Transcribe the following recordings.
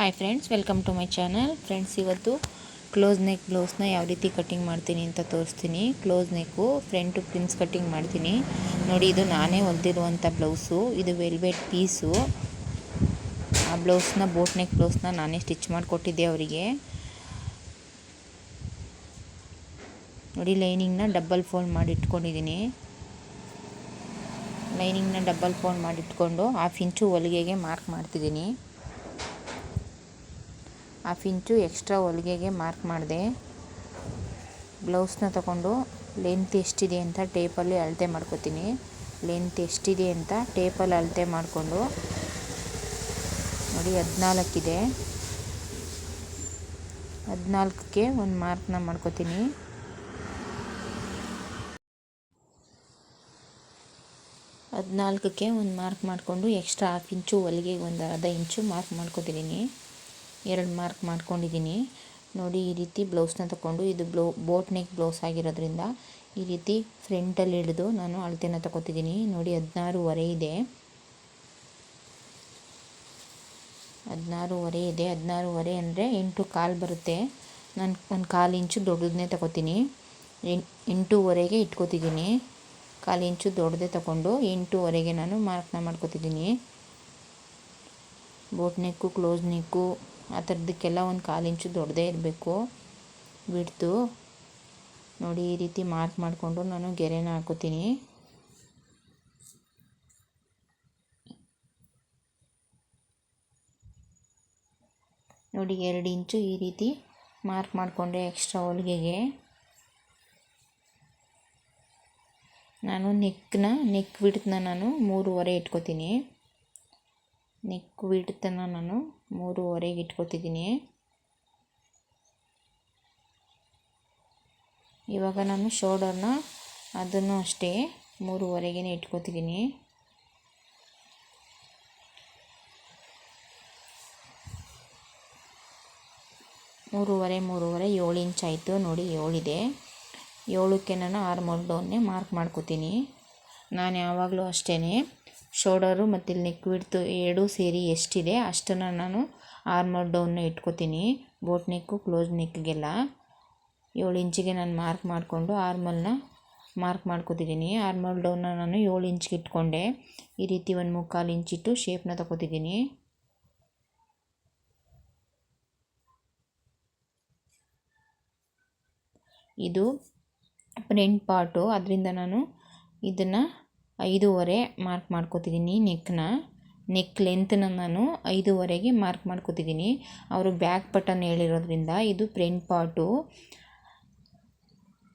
Hi friends welcome to my channel friends ಇವತ್ತು close neck ಬ್ಲೌಸ್ನ ಯಾವ ರೀತಿ ಕಟ್ಟಿಂಗ್ ಮಾಡ್ತೀನಿ ಅಂತ ತೋರಿಸ್ತೀನಿ. Close neck front prince cutting ಮಾಡ್ತೀನಿ. ನೋಡಿ, ಇದು ನಾನೇ ಹೊಲ್ದಿರುವಂಥ ಬ್ಲೌಸು ಇದು ವೆಲ್ವೆಟ್ ಪೀಸು ಆ ಬ್ಲೌಸ್ನ ಬೋಟ್ ನೆಕ್ ಬ್ಲೌಸ್ನ ನಾನೇ ಸ್ಟಿಚ್ ಮಾಡಿಕೊಟ್ಟಿದ್ದೆ ಅವರಿಗೆ. ನೋಡಿ ಲೈನಿಂಗ್ನ ಡಬ್ಬಲ್ ಫೋಲ್ಡ್ ಮಾಡಿ ಇಟ್ಕೊಂಡಿದ್ದೀನಿ ಲೈನಿಂಗ್ನ ಡಬ್ಬಲ್ ಫೋಲ್ಡ್ ಮಾಡಿಟ್ಕೊಂಡು ಹಾಫ್ ಇಂಚು ಹೊಲಿಗೆಗೆ ಮಾರ್ಕ್ ಮಾಡ್ತಿದ್ದೀನಿ. ಹಾಫ್ ಇಂಚು ಎಕ್ಸ್ಟ್ರಾ ಹೊಲಿಗೆಗೆ ಮಾರ್ಕ್ ಮಾಡಿದೆ. ಬ್ಲೌಸ್ನ ತಗೊಂಡು, ಲೆಂತ್ ಎಷ್ಟಿದೆ ಅಂತ ಟೇಪಲ್ಲಿ ಅಳತೆ ಮಾಡ್ಕೋತೀನಿ. ಲೆಂತ್ ಎಷ್ಟಿದೆ ಅಂತ ಟೇಪಲ್ಲಿ ಅಳತೆ ಮಾಡಿಕೊಂಡು. ನೋಡಿ, ಹದಿನಾಲ್ಕಿದೆ. ಹದಿನಾಲ್ಕಕ್ಕೆ ಒಂದು ಮಾರ್ಕ್ನ ಮಾಡ್ಕೋತೀನಿ. ಹದಿನಾಲ್ಕಕ್ಕೆ ಒಂದು ಮಾರ್ಕ್ ಮಾಡಿಕೊಂಡು ಎಕ್ಸ್ಟ್ರಾ ಹಾಫ್ ಇಂಚು ಹೊಲಿಗೆಗೆ ಒಂದು ಅರ್ಧ ಇಂಚು ಮಾರ್ಕ್ ಮಾಡ್ಕೊತಿದ್ದೀನಿ. ಎರಡು ಮಾರ್ಕ್ ಮಾಡ್ಕೊಂಡಿದ್ದೀನಿ. ನೋಡಿ, ಈ ರೀತಿ ಬ್ಲೌಸ್ನ ತಗೊಂಡು, ಇದು ಬ್ಲೌ, ಬೋಟ್ ನೆಕ್ ಬ್ಲೌಸ್ ಆಗಿರೋದ್ರಿಂದ ಈ ರೀತಿ ಫ್ರಂಟಲ್ಲಿ ಹಿಡಿದು ನಾನು ಅಳತೆನ ತಗೋತಿದ್ದೀನಿ. ನೋಡಿ, ಹದಿನಾರೂವರೆ ಇದೆ. ಹದಿನಾರೂವರೆ ಇದೆ. ಹದಿನಾರೂವರೆ ಅಂದರೆ ಎಂಟು ಕಾಲು ಬರುತ್ತೆ. ನಾನು ಒಂದು ಕಾಲು ಇಂಚು ದೊಡ್ಡದನ್ನೇ ತಗೋತೀನಿ. ಎಂಟೂವರೆಗೆ ಇಟ್ಕೋತಿದ್ದೀನಿ. ಕಾಲು ಇಂಚು ದೊಡ್ಡದೇ ತಗೊಂಡು ಎಂಟೂವರೆಗೆ ನಾನು ಮಾರ್ಕ್ನ ಮಾಡ್ಕೋತಿದ್ದೀನಿ. ಬೋಟ್ ನೆಕ್ಕು, ಕ್ಲೋಸ್ ನೆಕ್ಕು ಆ ಥರದಕ್ಕೆಲ್ಲ ಒಂದು ಕಾಲು ಇಂಚು ದೊಡ್ಡದೇ ಇರಬೇಕು. ಬಿಡ್ತು ನೋಡಿ ಈ ರೀತಿ ಮಾರ್ಕ್ ಮಾಡಿಕೊಂಡು ನಾನು ಗೆರೆನ ಹಾಕೋತೀನಿ. ನೋಡಿ ಎರಡು ಇಂಚು ಈ ರೀತಿ ಮಾರ್ಕ್ ಮಾಡಿಕೊಂಡೆ ಎಕ್ಸ್ಟ್ರಾ ಹೊಲಿಗೆಗೆ. ನಾನು ನೆಕ್ನ, ನೆಕ್ ಬಿಡ್ತನ್ನ ನಾನು ಮೂರುವರೆ ಇಟ್ಕೋತೀನಿ. ನೆಕ್ ತನ ನಾನು. ಮೂರುವರೆಗೆ ಇಟ್ಕೋತಿದ್ದೀನಿ. ಇವಾಗ ನಾನು ಶೋಲ್ಡರ್ನ ಅದನ್ನು ಅಷ್ಟೇ ಮೂರುವರೆಗೇ ಇಟ್ಕೋತಿದ್ದೀನಿ. ಮೂರುವರೆ ಮೂರುವರೆ, ಏಳು ಇಂಚ್ ಆಯಿತು. ನೋಡಿ, ಏಳಿದೆ. ಏಳಕ್ಕೆ ನಾನು ಆರ್ಮೋಲ್ ಡೌನ್ನೇ ಮಾರ್ಕ್ ಮಾಡ್ಕೋತೀನಿ. ನಾನು ಯಾವಾಗಲೂ ಅಷ್ಟೇ ಶೋಲ್ಡರು ಮತ್ತು ಇಲ್ಲಿ ನೆಕ್ ಬಿಡ್ತು ಎರಡೂ ಸೇರಿ ಎಷ್ಟಿದೆ, ಅಷ್ಟನ್ನು ನಾನು ಆರ್ಮರ್ ಡೌನ್ನ ಇಟ್ಕೋತೀನಿ. ಬೋಟ್ ನೆಕ್ಕು ಕ್ಲೋಸ್ ನೆಕ್ಗೆಲ್ಲ ಏಳು ಇಂಚಿಗೆ ನಾನು ಮಾರ್ಕ್ ಮಾಡಿಕೊಂಡು ಆರ್ಮಲ್ನ ಮಾರ್ಕ್ ಮಾಡ್ಕೋತಿದ್ದೀನಿ ಆರ್ಮಲ್ ಡೌನ್ನ ನಾನು ಏಳು ಇಂಚ್ಗೆ ಇಟ್ಕೊಂಡೆ. ಈ ರೀತಿ ಒಂದು ಮುಕ್ಕಾಲು ಇಂಚಿಟ್ಟು ಶೇಪ್ನ ತಗೋತಿದ್ದೀನಿ ಇದು ಪ್ರಿಂಟ್ ಪಾರ್ಟು ಅದರಿಂದ ನಾನು ಇದನ್ನು ಐದೂವರೆ ಮಾರ್ಕ್ ಮಾಡ್ಕೋತಿದ್ದೀನಿ ನೆಕ್ನ ನೆಕ್ ಲೆಂತ್ನ ನಾನು ಐದೂವರೆಗೆ ಮಾರ್ಕ್ ಮಾಡ್ಕೋತಿದ್ದೀನಿ ಅವರು ಬ್ಯಾಕ್ ಬಟನ್ ಹೇಳಿರೋದ್ರಿಂದ ಇದು ಫ್ರಂಟ್ ಪಾಟು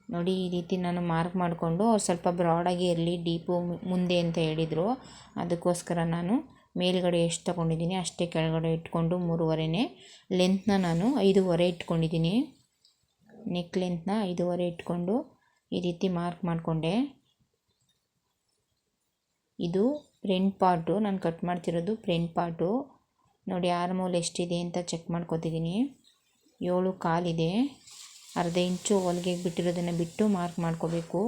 ನೋಡಿ, ಈ ರೀತಿ ನಾನು ಮಾರ್ಕ್ ಮಾಡಿಕೊಂಡು ಅವ್ರು ಸ್ವಲ್ಪ ಬ್ರಾಡಾಗಿ ಇರಲಿ ಡೀಪು ಮುಂದೆ ಅಂತ ಹೇಳಿದರು. ಅದಕ್ಕೋಸ್ಕರ ನಾನು ಮೇಲ್ಗಡೆ ಎಷ್ಟು ತೊಗೊಂಡಿದ್ದೀನಿ ಅಷ್ಟೇ ಕೆಳಗಡೆ ಇಟ್ಕೊಂಡು ಮೂರುವರೆನೇ. ಲೆಂತ್ನ ನಾನು ಐದೂವರೆ ಇಟ್ಕೊಂಡಿದ್ದೀನಿ ನೆಕ್ ಲೆಂತ್ನ ಐದೂವರೆ ಇಟ್ಕೊಂಡು ಈ ರೀತಿ ಮಾರ್ಕ್ ಮಾಡಿಕೊಂಡೆ. ಇದು ಪ್ರಿಂಟ್ ಪಾರ್ಟು ನಾನು ಕಟ್ ಮಾಡ್ತಿರೋದು ಪ್ರಿಂಟ್ ಪಾರ್ಟು ನೋಡಿ ಆರ್ಮೋಲ್ ಎಷ್ಟಿದೆ ಅಂತ ಚೆಕ್ ಮಾಡ್ಕೋತಿದ್ದೀನಿ ಏಳು ಕಾಲಿದೆ. ಅರ್ಧ ಇಂಚು ಹೊಲಿಗೆ ಬಿಟ್ಟಿರೋದನ್ನು ಬಿಟ್ಟು ಮಾರ್ಕ್ ಮಾಡ್ಕೋಬೇಕು.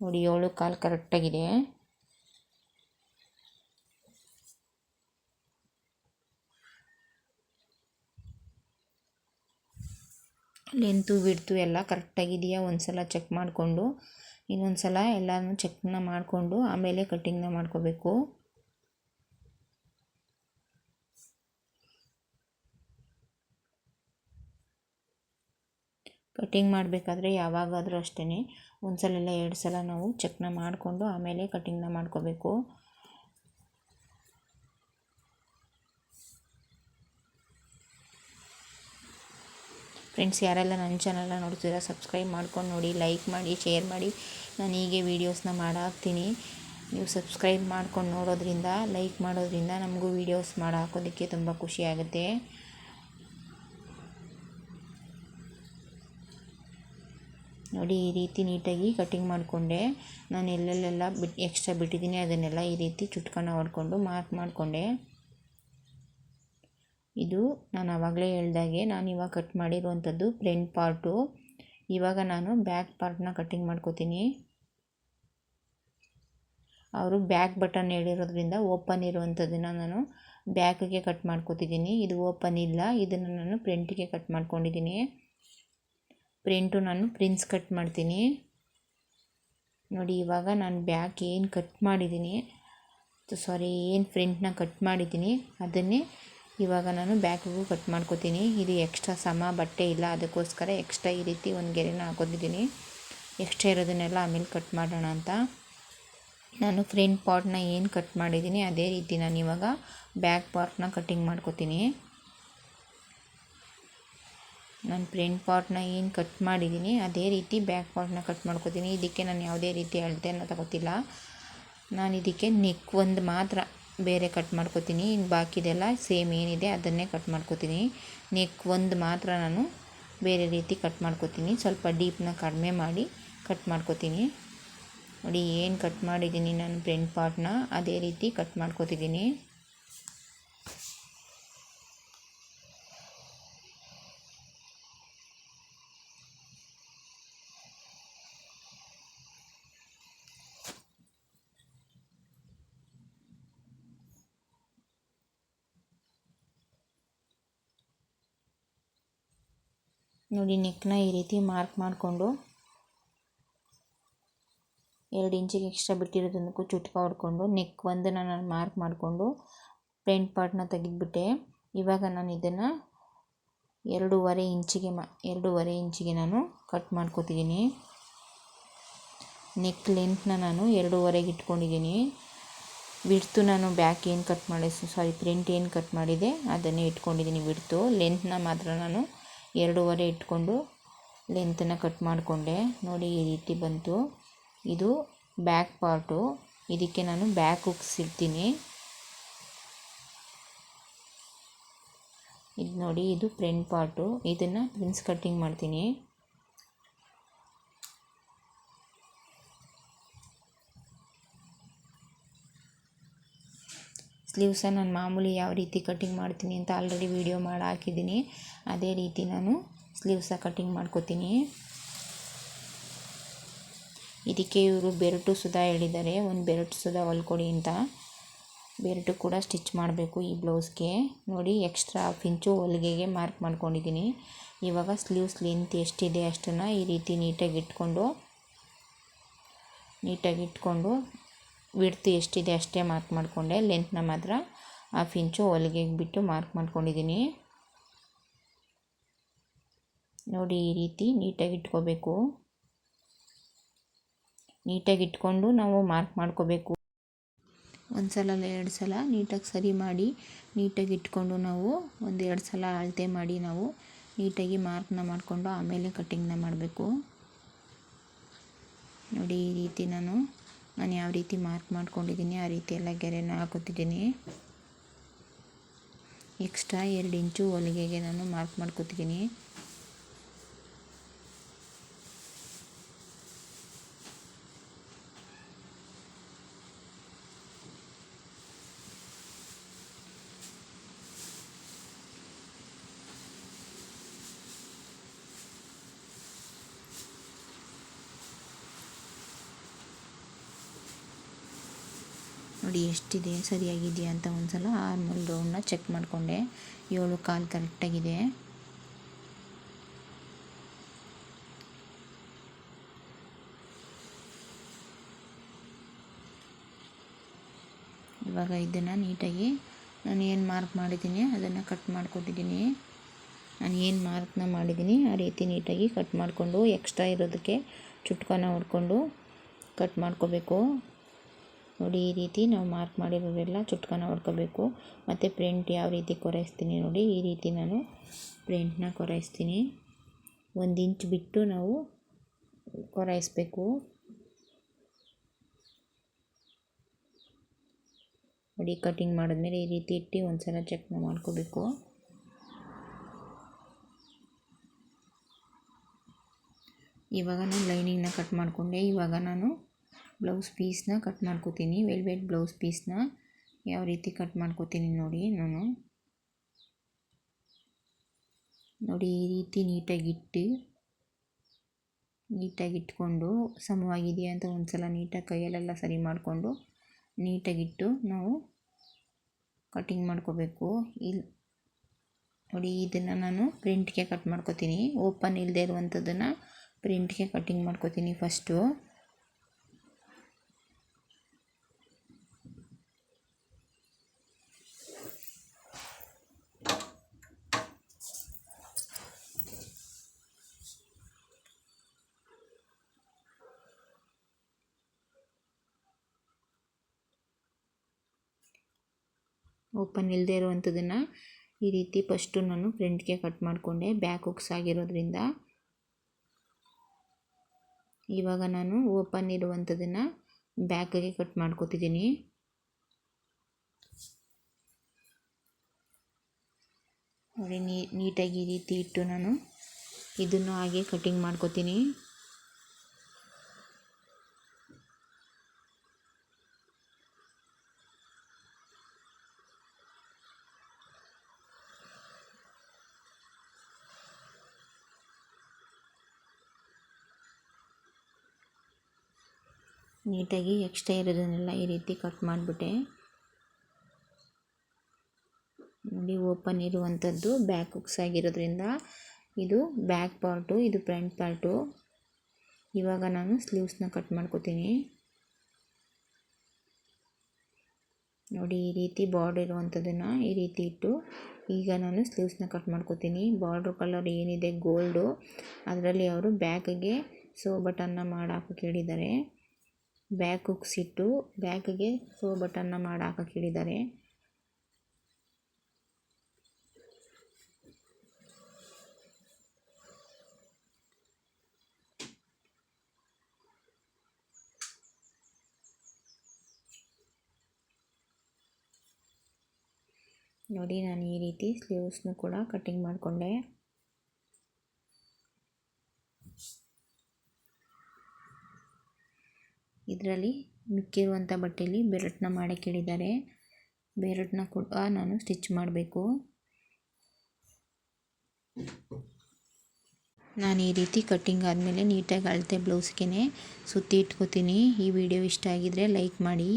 ನೋಡಿ ಏಳು ಕಾಲು ಕರೆಕ್ಟಾಗಿದೆ ಲೆಂತು ಬಿಡ್ತು ಎಲ್ಲ ಕರೆಕ್ಟಾಗಿದೆಯಾ ಒಂದು ಸಲ ಚೆಕ್ ಮಾಡಿಕೊಂಡು. ಇನ್ನೊಂದು ಸಲ ಎಲ್ಲನೂ ಚೆಕ್ನ ಮಾಡಿಕೊಂಡು ಆಮೇಲೆ ಕಟ್ಟಿಂಗ್ನ ಮಾಡ್ಕೋಬೇಕು. ಕಟ್ಟಿಂಗ್ ಮಾಡಬೇಕಾದ್ರೆ ಯಾವಾಗಾದರೂ ಅಷ್ಟೇ ಒಂದು ಸಲ ಇಲ್ಲ ಎರಡು ಸಲ ನಾವು ಚೆಕ್ನ ಮಾಡಿಕೊಂಡು ಆಮೇಲೆ ಕಟ್ಟಿಂಗ್ನ ಮಾಡ್ಕೋಬೇಕು. ಫ್ರೆಂಡ್ಸ್, ಯಾರೆಲ್ಲ ನನ್ನ ಚಾನಲ್ನ ನೋಡ್ತೀರಾ ಸಬ್ಸ್ಕ್ರೈಬ್ ಮಾಡ್ಕೊಂಡು ನೋಡಿ ಲೈಕ್ ಮಾಡಿ ಶೇರ್ ಮಾಡಿ. ನಾನು ಹೀಗೆ ವೀಡಿಯೋಸ್ನ ಮಾಡಾಕ್ತೀನಿ. ನೀವು ಸಬ್ಸ್ಕ್ರೈಬ್ ಮಾಡ್ಕೊಂಡು ನೋಡೋದ್ರಿಂದ ಲೈಕ್ ಮಾಡೋದ್ರಿಂದ ನಮಗೂ ವೀಡಿಯೋಸ್ ಮಾಡಾಕೋದಕ್ಕೆ ತುಂಬ ಖುಷಿ ಆಗುತ್ತೆ. ನೋಡಿ, ಈ ರೀತಿ ನೀಟಾಗಿ ಕಟ್ಟಿಂಗ್ ಮಾಡಿಕೊಂಡೆ. ನಾನು ಎಲ್ಲೆಲ್ಲೆಲ್ಲ ಬಿಟ್ ಎಕ್ಸ್ಟ್ರಾ ಬಿಟ್ಟಿದ್ದೀನಿ. ಅದನ್ನೆಲ್ಲ ಈ ರೀತಿ ಚುಟ್ಕಣ ಹೊಡ್ಕೊಂಡು ಮಾರ್ಕ್ ಮಾಡಿಕೊಂಡೆ. ಇದು ನಾನು ಆವಾಗಲೇ ಹೇಳ್ದಾಗೆ ನಾನು ಇವಾಗ ಕಟ್ ಮಾಡಿರುವಂಥದ್ದು ಫ್ರಂಟ್ ಪಾರ್ಟು ಇವಾಗ ನಾನು ಬ್ಯಾಕ್ ಪಾರ್ಟ್ನ ಕಟ್ಟಿಂಗ್ ಮಾಡ್ಕೋತೀನಿ. ಅವರು ಬ್ಯಾಕ್ ಬಟನ್ ಹೇಳಿರೋದ್ರಿಂದ ಓಪನ್ ಇರುವಂಥದ್ದನ್ನು ನಾನು ಬ್ಯಾಕಿಗೆ ಕಟ್ ಮಾಡ್ಕೊತಿದ್ದೀನಿ. ಇದು ಓಪನ್ ಇಲ್ಲ. ಇದನ್ನು ನಾನು ಪ್ರಿಂಟಿಗೆ ಕಟ್ ಮಾಡ್ಕೊಂಡಿದ್ದೀನಿ. ಪ್ರಿಂಟು ನಾನು ಪ್ರಿಂಟ್ಸ್ ಕಟ್ ಮಾಡ್ತೀನಿ. ನೋಡಿ, ಇವಾಗ ನಾನು ಬ್ಯಾಕ್ ಏನು ಕಟ್ ಮಾಡಿದ್ದೀನಿ. ಸಾರಿ ಏನು ಪ್ರಿಂಟ್ನ ಕಟ್ ಮಾಡಿದ್ದೀನಿ. ಅದನ್ನೇ ಇವಾಗ ನಾನು ಬ್ಯಾಕ್ಗೂ ಕಟ್ ಮಾಡ್ಕೋತೀನಿ. ಇದು ಎಕ್ಸ್ಟ್ರಾ ಸಮ, ಬಟ್ಟೆ ಇಲ್ಲ, ಅದಕ್ಕೋಸ್ಕರ ಎಕ್ಸ್ಟ್ರಾ ಈ ರೀತಿ ಒಂದು ಗೆರೆನ ಹಾಕೊಂಡಿದ್ದೀನಿ. ಎಕ್ಸ್ಟ್ರಾ ಇರೋದನ್ನೆಲ್ಲ ಆಮೇಲೆ ಕಟ್ ಮಾಡೋಣ ಅಂತ. ನಾನು ಫ್ರಂಟ್ ಪಾರ್ಟ್ನ ಏನು ಕಟ್ ಮಾಡಿದ್ದೀನಿ, ಅದೇ ರೀತಿ ನಾನು ಇವಾಗ ಬ್ಯಾಕ್ ಪಾರ್ಟ್ನ ಕಟ್ಟಿಂಗ್ ಮಾಡ್ಕೋತೀನಿ. ನಾನು ಫ್ರಂಟ್ ಪಾರ್ಟ್ನ ಏನು ಕಟ್ ಮಾಡಿದ್ದೀನಿ, ಅದೇ ರೀತಿ ಬ್ಯಾಕ್ ಪಾರ್ಟ್ನ ಕಟ್ ಮಾಡ್ಕೋತೀನಿ. ಇದಕ್ಕೆ ನಾನು ಯಾವುದೇ ರೀತಿ ಅಳತೆಯನ್ನು ತಗೋತಿಲ್ಲ. ನಾನು ಇದಕ್ಕೆ ನೆಕ್ ಒಂದು ಮಾತ್ರ ಬೇರೆ ಕಟ್ ಮಾಡ್ಕೋತೀನಿ. ಇನ್ನು ಬಾಕಿದೆಲ್ಲ ಸೇಮ್ ಏನಿದೆ ಅದನ್ನೇ ಕಟ್ ಮಾಡ್ಕೋತೀನಿ. ನೆಕ್ ಒಂದು ಮಾತ್ರ ನಾನು ಬೇರೆ ರೀತಿ ಕಟ್ ಮಾಡ್ಕೋತೀನಿ. ಸ್ವಲ್ಪ ಡೀಪ್ನ ಕಡಿಮೆ ಮಾಡಿ ಕಟ್ ಮಾಡ್ಕೋತೀನಿ. ನೋಡಿ ಏನು ಕಟ್ ಮಾಡಿದ್ದೀನಿ ನಾನು ಫ್ರಂಟ್ ಪಾರ್ಟ್ನ ಅದೇ ರೀತಿ ಕಟ್ ಮಾಡ್ಕೋತಿದ್ದೀನಿ. ನೋಡಿ ನೆಕ್ನ ಈ ರೀತಿ ಮಾರ್ಕ್ ಮಾಡಿಕೊಂಡು ಎರಡು ಇಂಚಿಗೆ ಎಕ್ಸ್ಟ್ರಾ ಬಿಟ್ಟಿರೋದನ್ನು ಚುಟ್ಕ ಹೊಡ್ಕೊಂಡು ನೆಕ್ ಒಂದನ್ನು ನಾನು ಮಾರ್ಕ್ ಮಾಡಿಕೊಂಡು ಫ್ರಂಟ್ ಪಾರ್ಟ್ನ ತೆಗೆದುಬಿಟ್ಟೆ. ಇವಾಗ ನಾನು ಇದನ್ನು ಎರಡೂವರೆ ಇಂಚಿಗೆ ಮಾ, ಎರಡೂವರೆ ಇಂಚಿಗೆ ನಾನು ಕಟ್ ಮಾಡ್ಕೋತಿದ್ದೀನಿ ನೆಕ್ ಲೆಂತ್ನ ನಾನು ಎರಡೂವರೆಗೆ ಇಟ್ಕೊಂಡಿದ್ದೀನಿ ಬಿಡ್ತು ನಾನು ಬ್ಯಾಕ್ ಏನು ಕಟ್ ಮಾಡಿಸಿ ಸಾರಿ ಪ್ರಿಂಟ್ ಏನು ಕಟ್ ಮಾಡಿದೆ, ಅದನ್ನೇ ಇಟ್ಕೊಂಡಿದ್ದೀನಿ ಬಿಡ್ತು ಲೆಂತ್ನ ಮಾತ್ರ ನಾನು ಎರಡೂವರೆ ಇಟ್ಕೊಂಡು ಲೆಂತನ್ನು ಕಟ್ ಮಾಡಿಕೊಂಡೆ. ನೋಡಿ, ಈ ರೀತಿ ಬಂತು. ಇದು ಬ್ಯಾಕ್ ಪಾರ್ಟು ಇದಕ್ಕೆ ನಾನು ಬ್ಯಾಕ್ ಹುಕ್ಸ್ ಇಡ್ತೀನಿ. ಇದು ನೋಡಿ, ಇದು ಫ್ರಂಟ್ ಪಾರ್ಟು ಇದನ್ನು ಪ್ರಿನ್ಸ್ ಕಟ್ಟಿಂಗ್ ಮಾಡ್ತೀನಿ. ಸ್ಲೀವ್ಸ ನಾನು ಮಾಮೂಲಿ ಯಾವ ರೀತಿ ಕಟ್ಟಿಂಗ್ ಮಾಡ್ತೀನಿ ಅಂತ ಆಲ್ರೆಡಿ ವೀಡಿಯೋ ಮಾಡಿ ಹಾಕಿದ್ದೀನಿ. ಅದೇ ರೀತಿ ನಾನು ಸ್ಲೀವ್ಸ ಕಟ್ಟಿಂಗ್ ಮಾಡ್ಕೋತೀನಿ. ಇದಕ್ಕೆ ಇವರು ಬೆರಟು ಸುಧಾ ಹೇಳಿದ್ದಾರೆ. ಒಂದು ಬೆರಟು ಸುಧಾ ಹೊಲ್ಕೊಡಿ ಅಂತ. ಬೆರಟು ಕೂಡ ಸ್ಟಿಚ್ ಮಾಡಬೇಕು ಈ ಬ್ಲೌಸ್ಗೆ ನೋಡಿ ಎಕ್ಸ್ಟ್ರಾ ಹಾಫ್ ಇಂಚು ಹೊಲಿಗೆಗೆ ಮಾರ್ಕ್ ಮಾಡ್ಕೊಂಡಿದ್ದೀನಿ. ಇವಾಗ ಸ್ಲೀವ್ಸ್ ಲೆಂತ್ ಎಷ್ಟಿದೆ ಅಷ್ಟನ್ನು ಈ ರೀತಿ ನೀಟಾಗಿ ಇಟ್ಕೊಂಡು ನೀಟಾಗಿ ಇಟ್ಕೊಂಡು ವಿಡ್ತ್ ಎಷ್ಟಿದೆ ಅಷ್ಟೇ ಮಾರ್ಕ್ ಮಾಡಿಕೊಂಡೆ. ಲೆಂತ್ನ ಮಾತ್ರ ಹಾಫ್ ಇಂಚು ಹೊಲಿಗೆಗೆ ಬಿಟ್ಟು ಮಾರ್ಕ್ ಮಾಡ್ಕೊಂಡಿದ್ದೀನಿ ನೋಡಿ ಈ ರೀತಿ ನೀಟಾಗಿ ಇಟ್ಕೋಬೇಕು. ನೀಟಾಗಿ ಇಟ್ಕೊಂಡು ನಾವು ಮಾರ್ಕ್ ಮಾಡ್ಕೋಬೇಕು. ಒಂದು ಸಲ ಎರಡು ಸಲ ನೀಟಾಗಿ ಸರಿ ಮಾಡಿ ನೀಟಾಗಿ ಇಟ್ಕೊಂಡು ನಾವು ಒಂದು ಎರಡು ಸಲ ಅಳತೆ ಮಾಡಿ ನಾವು ನೀಟಾಗಿ ಮಾರ್ಕ್ನ ಮಾಡಿಕೊಂಡು ಆಮೇಲೆ ಕಟ್ಟಿಂಗ್ನ ಮಾಡಬೇಕು. ನೋಡಿ ಈ ರೀತಿ ನಾನು ನಾನು ಯಾವ ರೀತಿ ಮಾರ್ಕ್ ಮಾಡ್ಕೊಂಡಿದ್ದೀನಿ, ಆ ರೀತಿ ಎಲ್ಲ ಗೆರೆನ ಹಾಕೋತಿದ್ದೀನಿ. ಎಕ್ಸ್ಟ್ರಾ ಎರಡು ಇಂಚು ಹೊಲಿಗೆಗೆ ನಾನು ಮಾರ್ಕ್ ಮಾಡ್ಕೊತಿದ್ದೀನಿ. ನೋಡಿ, ಎಷ್ಟಿದೆ, ಸರಿಯಾಗಿದೆಯಾ ಅಂತ ಒಂದು ಸಲ ಆರ್ಮಲ್ ರೌಂಡನ್ನ ಚೆಕ್ ಮಾಡಿಕೊಂಡೆ. ಏಳು ಕಾಲು ಕರೆಕ್ಟಾಗಿದೆ ಇವಾಗ ಇದನ್ನು ನೀಟಾಗಿ ನಾನು ಏನು ಮಾರ್ಕ್ ಮಾಡಿದ್ದೀನಿ, ಅದನ್ನು ಕಟ್ ಮಾಡಿಕೊಟ್ಟಿದ್ದೀನಿ. ನಾನು ಏನು ಮಾರ್ಕ್ನ ಮಾಡಿದ್ದೀನಿ, ಆ ರೀತಿ ನೀಟಾಗಿ ಕಟ್ ಮಾಡಿಕೊಂಡು ಎಕ್ಸ್ಟ್ರಾ ಇರೋದಕ್ಕೆ ಚುಟ್ಕನ ಹೊಡ್ಕೊಂಡು ಕಟ್ ಮಾಡ್ಕೋಬೇಕು. ನೋಡಿ, ಈ ರೀತಿ ನಾವು ಮಾರ್ಕ್ ಮಾಡಿರೋದೆಲ್ಲ ಚುಟ್ಕನ ಹೊಡ್ಕೋಬೇಕು. ಮತ್ತು ಪ್ರಿಂಟ್ ಯಾವ ರೀತಿ ಕೊರೈಸ್ತೀನಿ ನೋಡಿ, ಈ ರೀತಿ ನಾನು ಪ್ರಿಂಟ್ನ ಕೊರೈಸ್ತೀನಿ ಒಂದು ಇಂಚ್ ಬಿಟ್ಟು ನಾವು ಕೊರೈಸ್ಬೇಕು ನೋಡಿ ಕಟಿಂಗ್ ಮಾಡಿದ್ಮೇಲೆ ಈ ರೀತಿ ಇಟ್ಟು ಒಂದು ಸಲ ಚೆಕ್ನ ಮಾಡ್ಕೋಬೇಕು. ಇವಾಗ ನಾನು ಲೈನಿಂಗ್ನ ಕಟ್ ಮಾಡಿಕೊಂಡೆ. ಇವಾಗ ನಾನು ಬ್ಲೌಸ್ ಪೀಸ್ನ ಕಟ್ ಮಾಡ್ಕೋತೀನಿ. ವೆಲ್ವೆಟ್ ಬ್ಲೌಸ್ ಪೀಸ್ನ ಯಾವ ರೀತಿ ಕಟ್ ಮಾಡ್ಕೋತೀನಿ ನೋಡಿ ನಾನು. ನೋಡಿ ಈ ರೀತಿ ನೀಟಾಗಿಟ್ಟು ನೀಟಾಗಿ ಇಟ್ಕೊಂಡು, ಸಮವಾಗಿದೆಯಾ ಅಂತ ಒಂದು ಸಲ ನೀಟಾಗಿ ಕೈಯಲ್ಲೆಲ್ಲ ಸರಿ ಮಾಡಿಕೊಂಡು ನೀಟಾಗಿಟ್ಟು ನಾವು ಕಟಿಂಗ್ ಮಾಡ್ಕೋಬೇಕು. ಇಲ್ಲಿ ನೋಡಿ ಇದನ್ನು ನಾನು ಪ್ರಿಂಟ್ಗೆ ಕಟ್ ಮಾಡ್ಕೋತೀನಿ. ಓಪನ್ ಇಲ್ಲದೆ ಇರುವಂಥದ್ದನ್ನು ಪ್ರಿಂಟ್ಗೆ ಕಟ್ಟಿಂಗ್ ಮಾಡ್ಕೋತೀನಿ ಫಸ್ಟು. ಓಪನ್ ಇಲ್ಲದೆ ಇರುವಂಥದ್ದನ್ನು ಈ ರೀತಿ ಫಸ್ಟು ನಾನು ಫ್ರಂಟ್ಗೆ ಕಟ್ ಮಾಡಿಕೊಂಡೆ ಬ್ಯಾಕ್ ಹುಕ್ಸ್ ಆಗಿರೋದ್ರಿಂದ. ಇವಾಗ ನಾನು ಓಪನ್ ಇರುವಂಥದ್ದನ್ನು ಬ್ಯಾಕಿಗೆ ಕಟ್ ಮಾಡ್ಕೊತಿದ್ದೀನಿ. ನೋಡಿ ನೀಟಾಗಿ ಈ ರೀತಿ ಇಟ್ಟು ನಾನು ಇದನ್ನು ಹಾಗೆ ಕಟಿಂಗ್ ಮಾಡ್ಕೊತೀನಿ. ನೀಟಾಗಿ ಎಕ್ಸ್ಟ್ರಾ ಇರೋದನ್ನೆಲ್ಲ ಈ ರೀತಿ ಕಟ್ ಮಾಡಿಬಿಟ್ಟೆ. ನೋಡಿ, ಓಪನ್ ಇರುವಂಥದ್ದು ಬ್ಯಾಕ್ ಹುಕ್ಸ್ ಆಗಿರೋದ್ರಿಂದ ಇದು ಬ್ಯಾಕ್ ಪಾರ್ಟು, ಇದು ಫ್ರಂಟ್ ಪಾರ್ಟು. ಇವಾಗ ನಾನು ಸ್ಲೀವ್ಸ್ನ ಕಟ್ ಮಾಡ್ಕೋತೀನಿ. ನೋಡಿ, ಈ ರೀತಿ ಬಾರ್ಡರ್ ಇರುವಂಥದ್ದನ್ನು ಈ ರೀತಿ ಇಟ್ಟು ಈಗ ನಾನು ಸ್ಲೀವ್ಸ್ನ ಕಟ್ ಮಾಡ್ಕೋತೀನಿ. ಬಾರ್ಡ್ರ್ ಕಲರ್ ಏನಿದೆ ಗೋಲ್ಡು. ಅದರಲ್ಲಿ ಅವರು ಬ್ಯಾಕ್ಗೆ ಸೋ ಬಟನ್ನ ಮಾಡಾಕ ಕೇಳಿದ್ದಾರೆ. ಬ್ಯಾಕ್ ಹುಕ್ಸ್ ಇಟ್ಟು ಬ್ಯಾಕ್ಗೆ ಸೋ ಬಟನ್ನ ಮಾಡಿ ಹಾಕಕ್ಕೆ ಹೇಳಿದ್ದಾರೆ ನೋಡಿ, ನಾನು ಈ ರೀತಿ ಸ್ಲೀವ್ಸ್ನು ಕೂಡ ಕಟ್ಟಿಂಗ್ ಮಾಡಿಕೊಂಡೆ. ಇದರಲ್ಲಿ ಮಿಕ್ಕಿರುವಂಥ ಬಟ್ಟೆಯಲ್ಲಿ ಬೆರಟನ್ನ ಮಾಡೋಕ್ಕೆ ಹೇಳಿದ್ದಾರೆ ಬೆರಟನ್ನ ಕೂಡ ನಾನು ಸ್ಟಿಚ್ ಮಾಡಬೇಕು. ನಾನು ಈ ರೀತಿ ಕಟ್ಟಿಂಗ್ ಆದಮೇಲೆ ನೀಟಾಗಿ ಅಳತೆ ಬ್ಲೌಸ್ಗೆ ಸುತ್ತಿ ಇಟ್ಕೋತೀನಿ. ಈ ವಿಡಿಯೋ ಇಷ್ಟ ಆಗಿದ್ದರೆ ಲೈಕ್ ಮಾಡಿ.